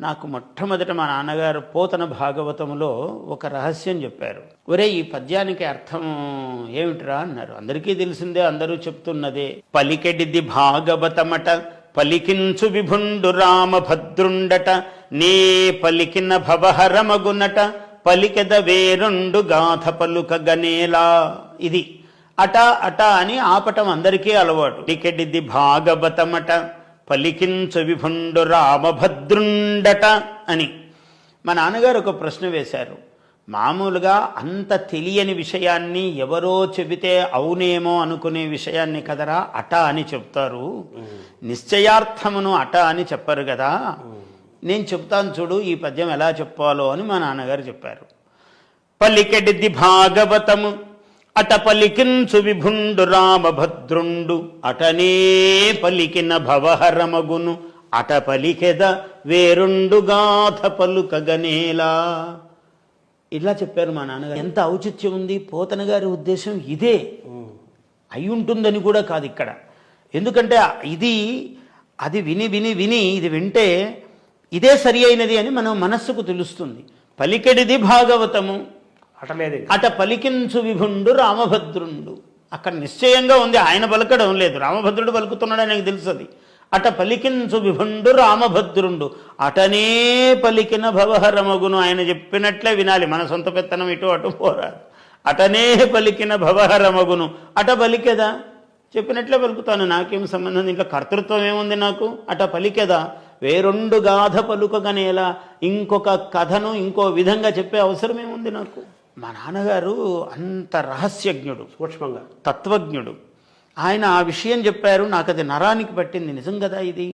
నాకు మొట్టమొదట మా నాన్నగారు పోతన భాగవతంలో ఒక రహస్యం చెప్పారు. ఒరే ఈ పద్యానికి అర్థం ఏమిట్రా అన్నారు. అందరికీ తెలిసిందే అందరూ చెప్తున్నదే. పలికెడిది భాగవతమట పలికించు విభుండు రామభద్రుండట నే పలికిన భవహరమగునట పలికెద వేరుండు గాథ పలుక గనేలా. ఇది అట అట అని ఆపటం అందరికీ అలవాటు. పలికెడిది భాగవతమట పలికించు విభుండు రామభద్రుండట అని. మా నాన్నగారు ఒక ప్రశ్న వేశారు. మామూలుగా అంత తెలియని విషయాన్ని ఎవరో చెబితే అవునేమో అనుకునే విషయాన్ని కదరా అట అని చెప్తారు. నిశ్చయార్థమును అట అని చెప్పరు కదా. నేను చెప్తాను చూడు ఈ పద్యం ఎలా చెప్పాలో అని మా నాన్నగారు చెప్పారు. పలికెడిది భాగవతము. అట పలికించు విభుండు రామభద్రుండు అటనే పలికిన భవహరమగును అట పలికెద వేరుండు గాథ పలుకగనేలా ఇలా చెప్పారు మా నాన్నగారు. ఎంత ఔచిత్యం ఉంది పోతన గారి ఉద్దేశం ఇదే. అయి ఉంటుందని కూడా కాదు ఇక్కడ. ఎందుకంటే ఇది అది విని విని విని ఇది వింటే ఇదే సరి అయినది అని మనం మనస్సుకు తెలుస్తుంది. పలికెడిది భాగవతము. అటలేదు అట పలికించు విభుండు రామభద్రుండు. అక్కడ నిశ్చయంగా ఉంది ఆయన పలకడం లేదు. రామభద్రుడు పలుకుతున్నాడు నాకు తెలుసు అది. అట పలికించు విభుండు రామభద్రుండు. అటనే పలికిన భవహరమగును. ఆయన చెప్పినట్లే వినాలి. మన సొంత పెత్తనం ఇటు అటు పోరాదు. అటనే పలికిన భవహరమగును. అట పలికెదా? చెప్పినట్లే పలుకుతాను. నాకేం సంబంధం? ఇంట్లో కర్తృత్వం ఏముంది నాకు? అట పలికెదా? వేరొండు గాథ పలుకగనేలా. ఇంకొక కథను ఇంకో విధంగా చెప్పే అవసరం ఏముంది నాకు? మా నాన్నగారు అంత రహస్యజ్ఞుడు సూక్ష్మంగా తత్వజ్ఞుడు. ఆయన ఆ విషయం చెప్పారు నాకు అది నరానికి పట్టింది. నిజం కదా ఇది?